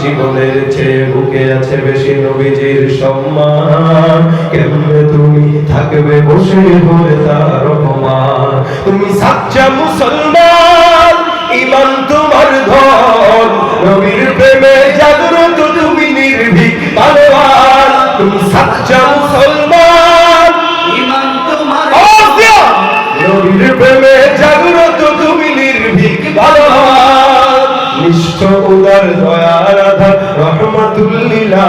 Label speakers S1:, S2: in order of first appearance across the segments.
S1: জীবনের চেয়ে বুকে আছে বেশি নবীজির সম্মান। কেমনে তুমি থাকবে বসে হয়ে তার অপমান? তুমি সাচ্চা মুসলমান, ইমান তোমার ধন। নবীর প্রেমে জাগ্রত তুমি নির্ভীক পালোয়ান। তুমি সাচ্চা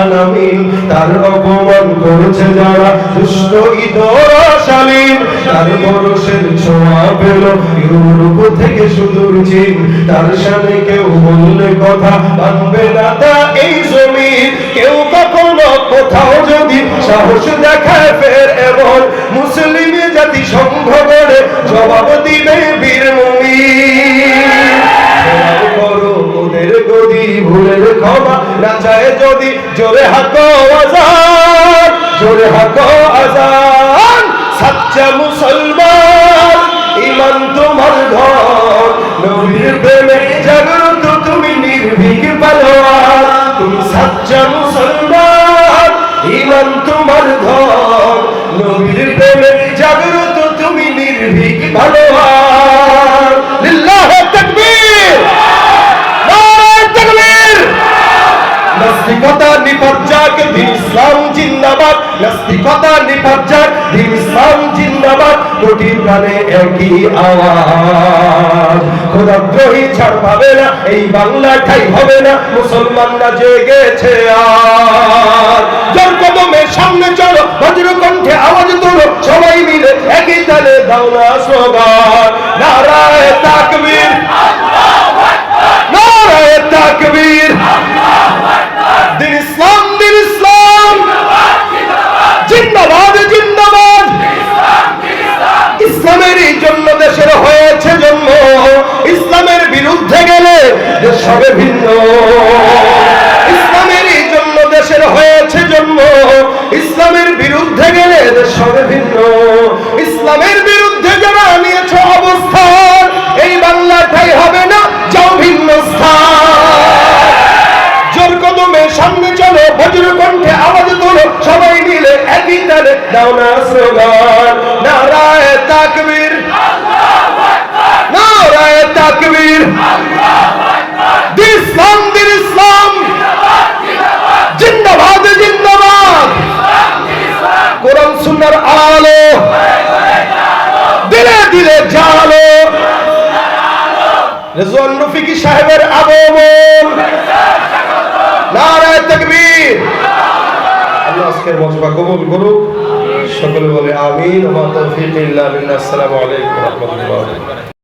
S1: আলামিন তার অপমান করেছে যারা দুষ্ট তার ছোঁয়া পেল। ইউরোপ থেকে সুদূর চীন, তার সামনে কেউ বললে কথা মানবে না তা এই জমিন। কেউ কখনো কোথাও যদি সাহস দেখায় ফের এমন মুসলিম জাতি সংঘ করে, জবাব দিবে বীর করো ওদের গদি ভুলের ক্ষমা না চায় যদি জোরে হাকো আজান, জোরে হাকো আজান। সাচ্চা মুসলমান, ইমান তোমার ঘর, নবীর প্রেমে জাগ্রত তুমি নির্ভীক পালোয়ান। তুমি সাচ্চা মুসলমান, ইমান তোমার ঘর, নবীর প্রেমে জাগ্রত তুমি নির্ভীক ভালোবান নাস্তিকতা নিপজ্জাক দিন ইসলাম জিন্দাবাদ কোটি প্রাণে একই আওয়াজ। খোদাদ্রোহী ছাড় পাবে না, এই বাংলা হবে না, মুসলমানরা জেগেছে আর। জোর কদমে সামনে চলো বজ্র কণ্ঠে আওয়াজ তোলো, সবাই মিলে একই তালে দাও না স্লোগান। নারায়ে তাকবীর নারায়ে তাকবীর দিন ইসলাম দিন ইসলাম জিন্দাবাদ জিন্দাবাদ ইসলামের এই জন্য দেশের হয়েছে জন্ম ইসলামের বিরুদ্ধে গেলে দেশ হবে ভিন্ন। ইসলামের জন্য দেশের হয়েছে জন্ম ইসলামের বিরুদ্ধে গেলে দেশ হবে ভিন্ন। ইসলামের বিরুদ্ধে যারা নিয়েছ অবস্থান, এই বাংলাটাই হবে না, যাও ভিন্ন স্থান। জোর কদমে সামনে চলো বজ্র আওয়াজ তোলো, সবাই মিলে একই তালে, দাও না নারায় তাকবীর নারায় তাকবীর দিন ইসলাম দিন ইসলাম জিন্দাবাদ জিন্দাবাদ কোরআন সুন্নাহর আলো দিলে দিলে জালো রেজওয়ান রফিকি সাহেবের আগমন। নারায় তাকবীর। আল্লাহ আজকের মজবা কবুল করুক। সকলে বলে আমিন। ওয়া মা তৌফিক ইল্লা বিল্লাহ। আসসালামু আলাইকুম ওয়া রাহমাতুল্লাহ।